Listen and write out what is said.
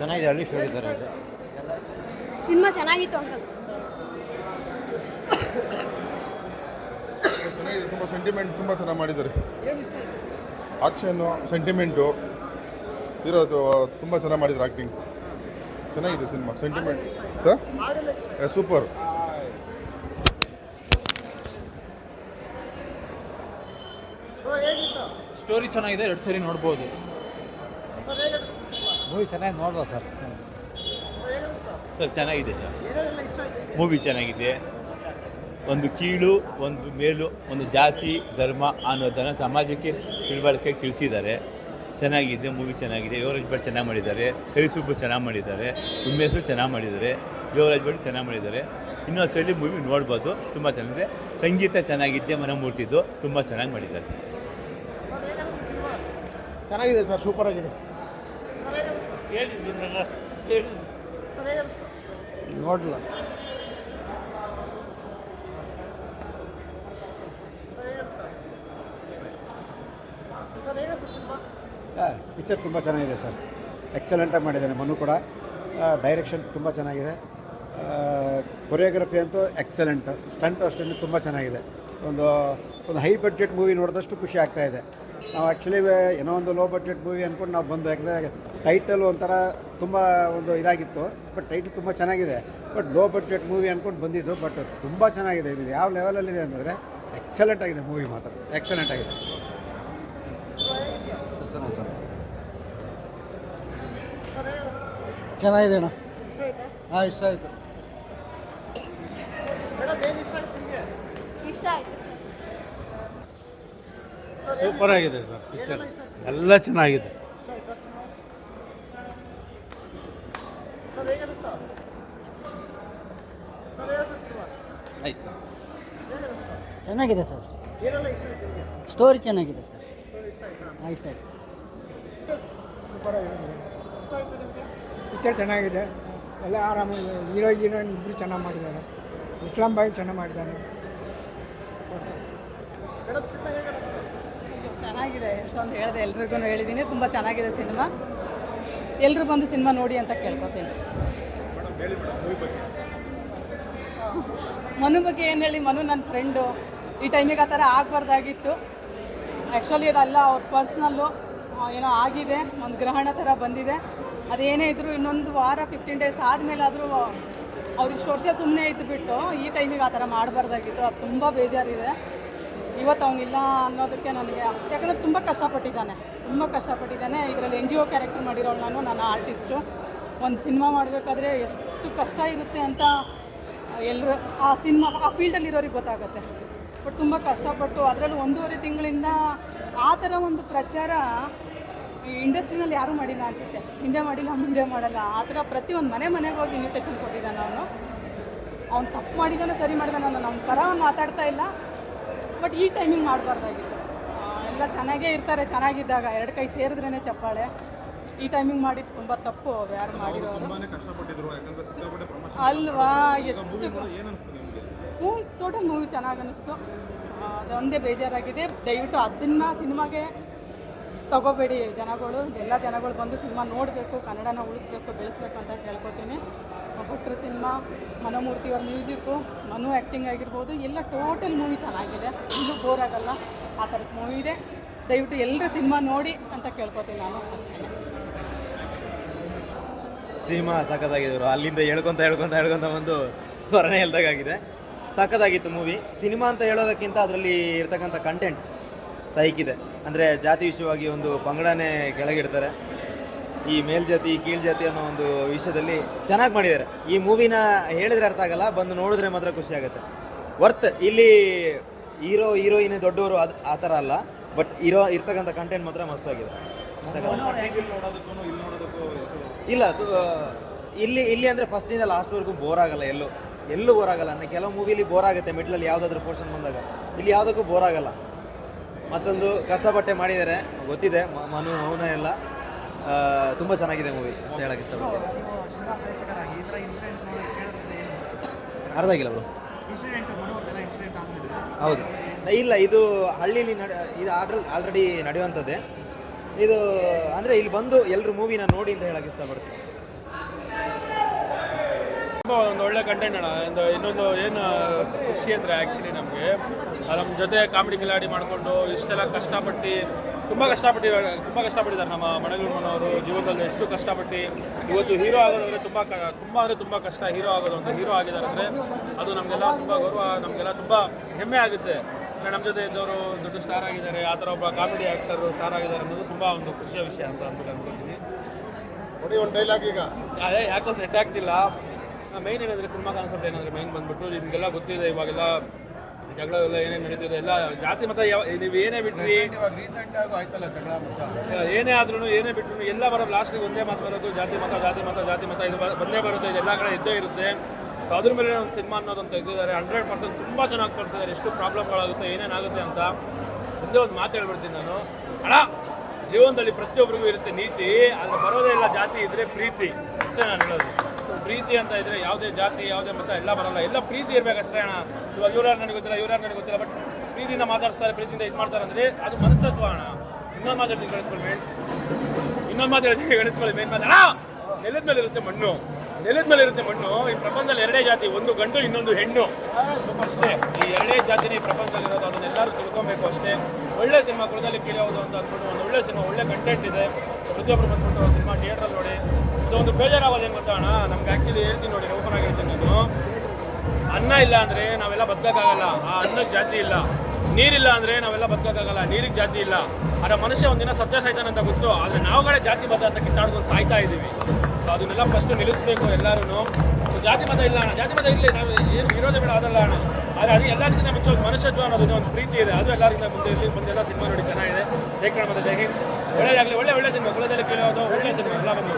ಚೆನ್ನಾಗಿದೆ ಅಲ್ಲಿ story sir ಇದೆ ಸಿನಿಮಾ ಚೆನ್ನಾಗಿತ್ತು ಅಂಕಲ್. ಚೆನ್ನಾಗಿದೆ ತುಂಬ ಸೆಂಟಿಮೆಂಟ್ ತುಂಬ ಚೆನ್ನಾಗಿ ಮಾಡಿದ್ದಾರೆ. ಆಕ್ಷನ್ನು ಸೆಂಟಿಮೆಂಟು ಇರೋದು ತುಂಬ ಚೆನ್ನಾಗಿ ಮಾಡಿದ್ದಾರೆ ಆ್ಯಕ್ಟಿಂಗ್ ಚೆನ್ನಾಗಿದೆ cinema sentiment sir super story ಚೆನ್ನಾಗಿದೆ ಎರಡು ಸರಿ ನೋಡ್ಬೋದು. ಮೂವಿ ಚೆನ್ನಾಗಿ ನೋಡುವ ಸರ್. ಸರ್ ಚೆನ್ನಾಗಿದೆ ಸರ್. ಮೂವಿ ಚೆನ್ನಾಗಿದೆ. ಒಂದು ಕೀಳು ಒಂದು ಮೇಲು ಒಂದು ಜಾತಿ ಧರ್ಮ ಅನ್ನೋದನ್ನು ಸಮಾಜಕ್ಕೆ ತಿಳುವಳಿಕೆ ತಿಳಿಸಿದ್ದಾರೆ. ಚೆನ್ನಾಗಿದೆ ಮೂವಿ ಚೆನ್ನಾಗಿದೆ. ಯುವರಾಜ್ ಭಟ್ ಚೆನ್ನಾಗಿ ಮಾಡಿದ್ದಾರೆ. ಕರಿಸುಬ್ಬು ಚೆನ್ನಾಗಿ ಮಾಡಿದ್ದಾರೆ. ಉಮೇಶು ಚೆನ್ನಾಗಿ ಮಾಡಿದ್ದಾರೆ. ಯುವರಾಜ್ ಭಟ್ ಚೆನ್ನಾಗಿ ಮಾಡಿದ್ದಾರೆ. ಇನ್ನೊಂದು ಸಲ ಮೂವಿ ನೋಡ್ಬೋದು. ತುಂಬ ಚೆನ್ನಾಗಿದೆ. ಸಂಗೀತ ಚೆನ್ನಾಗಿದ್ದೆ ಮನಮೂರ್ತಿದ್ದು ತುಂಬ ಚೆನ್ನಾಗಿ ಮಾಡಿದ್ದಾರೆ. ಚೆನ್ನಾಗಿದೆ ಸರ್ ಸೂಪರ್ ಆಗಿದೆ. ನೋಡಲ್ಲ ಪಿಕ್ಚರ್ ತುಂಬ ಚೆನ್ನಾಗಿದೆ ಸರ್. ಎಕ್ಸಲೆಂಟಾಗಿ ಮಾಡಿದ್ದಾನೆ ಮನು ಕೂಡ. ಡೈರೆಕ್ಷನ್ ತುಂಬ ಚೆನ್ನಾಗಿದೆ. ಕೊರಿಯೋಗ್ರಫಿ ಅಂತೂ ಎಕ್ಸಲೆಂಟ್ ಸ್ಟಂಟ್ ಅಷ್ಟೇ ತುಂಬ ಚೆನ್ನಾಗಿದೆ. ಒಂದು ಒಂದು ಹೈ ಬಡ್ಜೆಟ್ ಮೂವಿ ನೋಡಿದಷ್ಟು ಖುಷಿ ಆಗ್ತಾಯಿದೆ ಇದೆ. ನಾವು ಆ್ಯಕ್ಚುಲಿ ಏನೋ ಒಂದು ಲೋ ಬಜೆಟ್ ಮೂವಿ ಅಂದ್ಕೊಂಡು ನಾವು ಬಂದು, ಯಾಕಂದರೆ ಟೈಟಲ್ ಒಂಥರ ತುಂಬ ಒಂದು ಇದಾಗಿತ್ತು ಬಟ್ ಟೈಟಲ್ ತುಂಬ ಚೆನ್ನಾಗಿದೆ. ಬಟ್ ಲೋ ಬಜೆಟ್ ಮೂವಿ ಅಂದ್ಕೊಂಡು ಬಂದಿದ್ದು ಬಟ್ ತುಂಬ ಚೆನ್ನಾಗಿದೆ. ಇದು ಯಾವ ಲೆವೆಲಲ್ಲಿದೆ ಅಂತಂದರೆ ಎಕ್ಸಲೆಂಟ್ ಆಗಿದೆ ಮೂವಿ ಮಾತ್ರ. ಎಕ್ಸಲೆಂಟ್ ಆಗಿದೆ. ಚೆನ್ನಾಗಿದೆ ಅಣ್ಣ. ಹಾಂ, ಇಷ್ಟ ಆಯಿತು. ಇಷ್ಟ ಆಯ್ತು. ಸೂಪರ್ ಆಗಿದೆ ಸರ್ ಪಿಕ್ಚರ್ ಎಲ್ಲ ಚೆನ್ನಾಗಿದೆ. ಚೆನ್ನಾಗಿದೆ ಸರ್. ಸ್ಟೋರಿ ಚೆನ್ನಾಗಿದೆ ಸರ್. ಹಾಂ ಇಷ್ಟ ಆಯ್ತು ಪಿಕ್ಚರ್ ಚೆನ್ನಾಗಿದೆ. ಎಲ್ಲ ಆರಾಮಾಗಿದೆ ಹೀರೋ ಹೀರೋಯಿನ್ ಇಬ್ಬರು ಚೆನ್ನಾಗಿ ಮಾಡಿದ್ದಾರೆ. ಇಸ್ಲಾಂ ಬಾಯಿ ಚೆನ್ನಾಗಿ ಮಾಡಿದ್ದಾನೆ ಚೆನ್ನಾಗಿದೆ. ಎಷ್ಟೊಂದು ಹೇಳಿದೆ, ಎಲ್ರಿಗೂ ಹೇಳಿದ್ದೀನಿ ತುಂಬ ಚೆನ್ನಾಗಿದೆ ಸಿನಿಮಾ. ಎಲ್ಲರೂ ಬಂದು ಸಿನಿಮಾ ನೋಡಿ ಅಂತ ಕೇಳ್ಕೊತೀನಿ. ಮನು ಬಗ್ಗೆ ಏನು ಹೇಳಿ? ಮನು ನನ್ನ ಫ್ರೆಂಡು ಈ ಟೈಮಿಗೆ ಆ ಥರ ಆಗಬಾರ್ದಾಗಿತ್ತು. ಆ್ಯಕ್ಚುಲಿ ಅದಲ್ಲ, ಅವ್ರ ಪರ್ಸ್ನಲ್ಲು ಏನೋ ಆಗಿದೆ. ಒಂದು ಗ್ರಹಣ ಥರ ಬಂದಿದೆ. ಅದೇನೇ ಇದ್ದರೂ ಇನ್ನೊಂದು ವಾರ ಫಿಫ್ಟೀನ್ ಡೇಸ್ ಆದಮೇಲಾದರೂ ಅವ್ರು ಇಷ್ಟು ವರ್ಷ ಸುಮ್ಮನೆ ಇದ್ದುಬಿಟ್ಟು ಈ ಟೈಮಿಗೆ ಆ ಥರ ಮಾಡಬಾರ್ದಾಗಿತ್ತು. ಅದು ತುಂಬ ಬೇಜಾರಿದೆ. ಇವತ್ತು ಅವನಿಲ್ಲ ಅನ್ನೋದಕ್ಕೆ ನನಗೆ ಯಾಕಂದರೆ ತುಂಬ ಕಷ್ಟಪಟ್ಟಿದ್ದಾನೆ. ತುಂಬ ಕಷ್ಟಪಟ್ಟಿದ್ದಾನೆ. ಇದರಲ್ಲಿ ಎನ್ ಜಿ ಒ ಕ್ಯಾರೆಕ್ಟರ್ ಮಾಡಿರೋಳು ನಾನು ನಾನು ಆರ್ಟಿಸ್ಟು ಒಂದು ಸಿನಿಮಾ ಮಾಡಬೇಕಾದ್ರೆ ಎಷ್ಟು ಕಷ್ಟ ಇರುತ್ತೆ ಅಂತ ಎಲ್ಲರೂ ಆ ಸಿನಿಮಾ ಆ ಫೀಲ್ಡಲ್ಲಿರೋರಿಗೆ ಗೊತ್ತಾಗುತ್ತೆ. ಬಟ್ ತುಂಬ ಕಷ್ಟಪಟ್ಟು ಅದರಲ್ಲೂ ಒಂದೂವರೆ ತಿಂಗಳಿಂದ ಆ ಥರ ಒಂದು ಪ್ರಚಾರ ಈ ಇಂಡಸ್ಟ್ರಿನಲ್ಲಿ ಯಾರೂ ಮಾಡಿಲ್ಲ ಅನಿಸುತ್ತೆ. ಹಿಂದೆ ಮಾಡಿಲ್ಲ, ಮುಂದೆ ಮಾಡಲ್ಲ. ಆ ಥರ ಪ್ರತಿಯೊಂದು ಮನೆ ಮನೆಗೆ ಹೋಗಿ ಇನ್ವಿಟೇಷನ್ ಕೊಟ್ಟಿದ್ದಾನೆ ಅವನು. ಅವ್ನು ತಪ್ಪು ಮಾಡಿದಾನೆ ಸರಿ ಮಾಡಿದಾನೆ ನಾನು ನಮ್ಮ ಥರ ಮಾತಾಡ್ತಾ ಇಲ್ಲ. ಬಟ್ ಈ ಟೈಮಿಂಗ್ ಮಾಡಬಾರ್ದಾಗಿತ್ತು. ಎಲ್ಲ ಚೆನ್ನಾಗೇ ಇರ್ತಾರೆ ಚೆನ್ನಾಗಿದ್ದಾಗ. ಎರಡು ಕೈ ಸೇರಿದ್ರೇ ಚಪ್ಪಾಳೆ. ಈ ಟೈಮಿಂಗ್ ಮಾಡಿದ್ದು ತುಂಬ ತಪ್ಪು ಅವ್ರು ಯಾರು ಮಾಡಿರೋರು ಅಲ್ವಾ? ಎಷ್ಟು ಮೂವಿ ಟೋಟಲ್ ಮೂವಿ ಚೆನ್ನಾಗಿ ಅನ್ನಿಸ್ತು ಅದೊಂದೇ ಬೇಜಾರಾಗಿದೆ. ದಯವಿಟ್ಟು ಅದನ್ನು ಸಿನಿಮಾಗೆ ತಗೋಬೇಡಿ ಜನಗಳು, ಎಲ್ಲ ಜನಗಳು ಬಂದು ಸಿನಿಮಾ ನೋಡಬೇಕು, ಕನ್ನಡನ ಉಳಿಸ್ಬೇಕು, ಬೆಳೆಸ್ಬೇಕು ಅಂತ ಕೇಳ್ಕೊತೀನಿ. ಭಟ್ರ ಸಿನಿಮಾ ಮನೋಮೂರ್ತಿಯವ್ರ ಮ್ಯೂಸಿಕ್ಕು, ಮನು ಆ್ಯಕ್ಟಿಂಗ್ ಆಗಿರ್ಬೋದು, ಎಲ್ಲ ಟೋಟಲ್ ಮೂವಿ ಚೆನ್ನಾಗಿದೆ. ಇನ್ನೂ ಬೋರ್ ಆಗಲ್ಲ. ಆ ಥರದ ಮೂವಿ ಇದೆ. ದಯವಿಟ್ಟು ಎಲ್ಲರೂ ಸಿನಿಮಾ ನೋಡಿ ಅಂತ ಕೇಳ್ಕೊತೀನಿ ನಾನು ಅಷ್ಟೇ. ಸಿನಿಮಾ ಸಖತ್ತಾಗಿದ್ರು. ಅಲ್ಲಿಂದ ಹೇಳ್ಕೊತ ಹೇಳ್ಕೊಂತ ಹೇಳ್ಕೊತ ಬಂದು ಸ್ವರನೇ ಹೇಳ್ದಾಗಿದೆ ಸಖತ್ತಾಗಿತ್ತು ಮೂವಿ ಸಿನಿಮಾ ಅಂತ ಹೇಳೋದಕ್ಕಿಂತ ಅದರಲ್ಲಿ ಇರ್ತಕ್ಕಂಥ ಕಂಟೆಂಟ್ ಸೈಕಿದೆ. ಅಂದರೆ ಜಾತಿ ವಿಷಯವಾಗಿ ಒಂದು ಪಂಗಡನೇ ಕೆಳಗಿಡ್ತಾರೆ. ಈ ಮೇಲ್ಜಾತಿ ಕೀಳ್ಜಾತಿ ಅನ್ನೋ ಒಂದು ವಿಷಯದಲ್ಲಿ ಚೆನ್ನಾಗಿ ಮಾಡಿದ್ದಾರೆ. ಈ ಮೂವಿನ ಹೇಳಿದ್ರೆ ಅರ್ಥ ಆಗಲ್ಲ, ಬಂದು ನೋಡಿದ್ರೆ ಮಾತ್ರ ಖುಷಿ ಆಗುತ್ತೆ. ವರ್ತ್ ಇಲ್ಲಿ ಹೀರೋ, ಹೀರೋಯಿನ್ ದೊಡ್ಡವರು ಅದು ಆ ಥರ ಅಲ್ಲ ಬಟ್ ಇರೋ, ಇರ್ತಕ್ಕಂಥ ಕಂಟೆಂಟ್ ಮಾತ್ರ ಮಸ್ತಾಗಿದೆ ಇಲ್ಲ, ಅದು ಇಲ್ಲಿ ಇಲ್ಲಿ ಅಂದರೆ ಫಸ್ಟಿಂದ ಲಾಸ್ಟ್ವರೆಗೂ ಬೋರ್ ಆಗಲ್ಲ ಎಲ್ಲೂ. ಎಲ್ಲೂ ಬೋರ್ ಆಗಲ್ಲ. ಕೆಲವು ಮೂವಿಲಿ ಬೋರ್ ಆಗುತ್ತೆ ಮಿಡ್ಲಲ್ಲಿ ಯಾವುದಾದ್ರೂ ಪೋರ್ಷನ್ ಬಂದಾಗ. ಇಲ್ಲಿ ಯಾವುದಕ್ಕೂ ಬೋರ್ ಆಗಲ್ಲ. ಮತ್ತೊಂದು ಕಷ್ಟಪಟ್ಟೆ ಮಾಡಿದ್ದಾರೆ. ಗೊತ್ತಿದೆ ಮನು, ಮೌನ ಎಲ್ಲ. ತುಂಬ ಚೆನ್ನಾಗಿದೆ ಮೂವಿ ಅಷ್ಟೇ ಹೇಳಕ್ಕೆ ಇಷ್ಟಪಡ್ತೀನಿ. ಅರ್ಧ ಆಗಿಲ್ಲ ಬ್ರೋ ಹೌದು. ಇಲ್ಲ, ಇದು ಹಳ್ಳಿಲಿ ನಡ, ಇದು ಆರ್ಡ್ರ್ ಆಲ್ರೆಡಿ ನಡೆಯುವಂಥದ್ದೇ. ಇದು, ಅಂದರೆ ಇಲ್ಲಿ ಬಂದು ಎಲ್ಲರೂ ಮೂವಿನ ನೋಡಿ ಅಂತ ಹೇಳಕ್ಕೆ ಇಷ್ಟಪಡ್ತೀನಿ. ತುಂಬ ಒಂದು ಒಳ್ಳೆ ಕಂಟೆಂಟ್ ಅಣ್ಣ. ಒಂದು ಇನ್ನೊಂದು ಏನು ಖುಷಿ ಅಂದರೆ ಆ್ಯಕ್ಚುಲಿ ನಮಗೆ ನಮ್ಮ ಜೊತೆ ಕಾಮಿಡಿ ಕಿಲಾಡಿ ಮಾಡಿಕೊಂಡು ಇಷ್ಟೆಲ್ಲ ಕಷ್ಟಪಟ್ಟು ತುಂಬ ಕಷ್ಟಪಟ್ಟು ತುಂಬ ಕಷ್ಟಪಟ್ಟಿದ್ದಾರೆ ನಮ್ಮ ಮಣಗಲ್ಮನವರು ಜೀವನದಲ್ಲಿ ಎಷ್ಟು ಕಷ್ಟಪಟ್ಟು ಇವತ್ತು ಹೀರೋ ಆಗೋದಂದರೆ ತುಂಬ ಕ ತುಂಬ ಅಂದರೆ ತುಂಬ ಕಷ್ಟ. ಹೀರೋ ಆಗೋದು ಅಂತ ಹೀರೋ ಆಗಿದ್ದಾರೆ ಅಂದರೆ ಅದು ನಮಗೆಲ್ಲ ತುಂಬ ಗೌರವ ನಮಗೆಲ್ಲ ತುಂಬ ಹೆಮ್ಮೆ ಆಗುತ್ತೆ. ಅಂದರೆ ನಮ್ಮ ಜೊತೆ ಇದ್ದವರು ದೊಡ್ಡ ಸ್ಟಾರ್ ಆಗಿದ್ದಾರೆ ಆ ಥರ ಒಬ್ಬ ಕಾಮಿಡಿ ಆ್ಯಕ್ಟರು ಸ್ಟಾರ್ ಆಗಿದ್ದಾರೆ ಅನ್ನೋದು ತುಂಬ ಒಂದು ಖುಷಿಯ ವಿಷಯ ಅಂತ ಅಂದ್ಬಿಟ್ಟು ಅನ್ಕೊತೀನಿ ನೋಡಿ ಒಂದು ಡೈಲಾಗ್ ಈಗ. ಅದೇ ಯಾಕೋ ಸೆಟ್ ಆಗ್ತಿಲ್ಲ. ಮೈನ್ ಏನಂದ್ರೆ ಸಿನಿಮಾ ಕಾನ್ಸೆಪ್ಟ್ ಏನಂದ್ರೆ ಮೈನ್ ಬಂದ್ಬಿಟ್ಟು ನಿಮಗೆಲ್ಲ ಗೊತ್ತಿದೆ ಇವಾಗೆಲ್ಲ ಜಗಳ ಎಲ್ಲ ಏನೇನು ನಡೀತಿದೆ ಎಲ್ಲ ಜಾತಿ ಮತ ಯಾವ ನೀವು ಏನೇ ಬಿಟ್ರಿ ಏನೇ ಆದ್ರೂ ಏನೇ ಬಿಟ್ರು ಎಲ್ಲ ಬರೋದು ಲಾಸ್ಟಿಗೆ ಒಂದೇ ಮಾತು ಬರೋದು ಜಾತಿ ಮತ ಜಾತಿ ಮತ ಜಾತಿ ಮತ ಇದು ಬಂದೇ ಬರುತ್ತೆ ಇದು ಎಲ್ಲ ಕಡೆ ಇದ್ದೇ ಇರುತ್ತೆ. ಅದ್ರ ಮೇಲೆ ಒಂದು ಸಿನಿಮಾ ಅಂತ ತೆಗೆದಿದ್ದಾರೆ ಹಂಡ್ರೆಡ್ ಪರ್ಸೆಂಟ್ ತುಂಬ ಚೆನ್ನಾಗಿ ತೋರಿಸಿದ್ದಾರೆ ಎಷ್ಟು ಪ್ರಾಬ್ಲಮ್ಗಳಾಗುತ್ತೆ ಏನೇನಾಗುತ್ತೆ ಅಂತ ಒಂದೇ ಒಂದು ಮಾತು ಹೇಳ್ಬಿಡ್ತೀನಿ ನಾನು. ಅಣ್ಣ ಜೀವನದಲ್ಲಿ ಪ್ರತಿಯೊಬ್ಬರಿಗೂ ಇರುತ್ತೆ ನೀತಿ ಅಲ್ಲಿ ಬರೋದೇ ಇಲ್ಲ ಜಾತಿ ಇದ್ರೆ ಪ್ರೀತಿ. ಅಷ್ಟೇ ನಾನು ಹೇಳೋದು. ಪ್ರೀತಿ ಅಂತ ಇದ್ರೆ ಯಾವುದೇ ಜಾತಿ, ಯಾವುದೇ ಮತ, ಎಲ್ಲ ಬರಲ್ಲ. ಎಲ್ಲ ಪ್ರೀತಿ ಇರಬೇಕಷ್ಟೇ ಅಣ್ಣ. ಇವಾಗ ಇವ್ರಾರು ನನಗೆ ಗೊತ್ತಿಲ್ಲ ಇವ್ರಾರು ನನಗೆ ಗೊತ್ತಿಲ್ಲ ಬಟ್ ಪ್ರೀತಿಯಿಂದ ಮಾತಾಡ್ತಾರೆ ಪ್ರೀತಿಯಿಂದ ಇದು ಮಾಡ್ತಾರೆ ಅಂದರೆ ಅದು ಮನಸ್ತತ್ವ ಅಣ್ಣ. ಇನ್ನೊಂದು ಮಾತಾಡ್ತೀನಿ ಕಳಿಸ್ಕೊಳ್ಳಿ ಇನ್ನೊಂದು ಮಾತು ಹೇಳ್ತೀನಿ ಕಳಿಸ್ಕೊಳ್ಳಿ ಮೇನ್ ಮಾತು. ಅಣ್ಣ, ನೆಲದ ಮೇಲೆ ಇರುತ್ತೆ ಮಣ್ಣು. ನೆಲದ ಮೇಲೆ ಇರುತ್ತೆ ಮಣ್ಣು. ಈ ಪ್ರಪಂಚದಲ್ಲಿ ಎರಡೇ ಜಾತಿ, ಒಂದು ಗಂಡು, ಇನ್ನೊಂದು ಹೆಣ್ಣು. ಅಷ್ಟೇ. ಈ ಎರಡೇ ಜಾತಿನ ಈ ಪ್ರಪಂಚದಲ್ಲಿ ಇರೋದು, ಅದನ್ನ ಎಲ್ಲರೂ ತಿಳ್ಕೊಬೇಕು ಅಷ್ಟೇ. ಒಳ್ಳೆ ಸಿನಿಮಾ ಕುಳದಲ್ಲಿ ಕೀಳೋದು ಅಂತ ಅಂದ್ಬಿಟ್ಟು ಒಂದು ಒಳ್ಳೆ ಸಿನಿಮಾ, ಒಳ್ಳೆ ಕಂಟೆಂಟ್ ಇದೆ. ಪ್ರತಿಯೊಬ್ಬರು ಬಂದ್ಬಿಟ್ಟು ಸಿನಿಮಾ ಥಿಯೇಟ್ರಲ್ಲಿ ನೋಡಿ. ಇದೊಂದು ಬೇಜಾರಾಗೋದೇನು ಗೊತ್ತಾ ಅಣ್ಣ? ನಮ್ಗೆ ಆ್ಯಕ್ಚುಲಿ ಹೇಳ್ತೀನಿ ನೋಡಿ ಓಪನ್ ಆಗಿರ್ತೀನಿ ನಾನು ಅನ್ನ ಇಲ್ಲ ಅಂದರೆ ನಾವೆಲ್ಲ ಬದುಕೋಕ್ಕಾಗಲ್ಲ. ಆ ಅನ್ನಕ್ಕೆ ಜಾತಿ ಇಲ್ಲ. ನೀರಿಲ್ಲ ಅಂದರೆ ನಾವೆಲ್ಲ ಬದುಕೋಕ್ಕಾಗಲ್ಲ. ನೀರಿಗೆ ಜಾತಿ ಇಲ್ಲ. ಆದರೆ ಮನುಷ್ಯ ಒಂದಿನ ಸತ್ಯ ಸಾಯ್ತಾನೆ ಅಂತ ಗೊತ್ತು. ಆದರೆ ನಾವುಗಳೇ ಜಾತಿ ಮತ ಅಂತ ಕಿತ್ತಾಡ್ಕೊಂಡು ಸಾಯ್ತಾ ಇದ್ದೀವಿ ಸೊ ಅದನ್ನೆಲ್ಲ ಫಸ್ಟ್ ನಿಲ್ಲಿಸಬೇಕು ಎಲ್ಲರೂ ಜಾತಿ ಮತ ಇಲ್ಲ ಅಣ್ಣ. ಜಾತಿ ಮತ ಇರಲಿ ನಾವು ಏನು ವಿರೋಧ ಬೇಡ ಅದಲ್ಲ ಅಣ್ಣ. ಆದರೆ ಅದು ಎಲ್ಲರಿಗಿಂತ ಮುಂಚೆ ಒಂದು ಮನುಷ್ಯತ್ವ ಅನ್ನೋದು ಒಂದು ಪ್ರೀತಿ ಇದೆ. ಅದು ಎಲ್ಲರಿಗಿಂತ ಮುಂದೆ ಇರಲಿ. ಎಲ್ಲ ಸಿನಿಮಾ ನೋಡಿ ಚೆನ್ನಾಗಿದೆ. ಜೈ ಕನ್ನಡ ಮತ್ತು ಒಳ್ಳೆಯದಾಗಲಿ ಒಳ್ಳೆ ಒಳ್ಳೆ ಸಿನಿಮಾ ಕುಲದಲ್ಲಿ ಕೇಳೋದು ಒಳ್ಳೆ ಸಿನಿಮಾ ಎಲ್ಲ ಬಂದು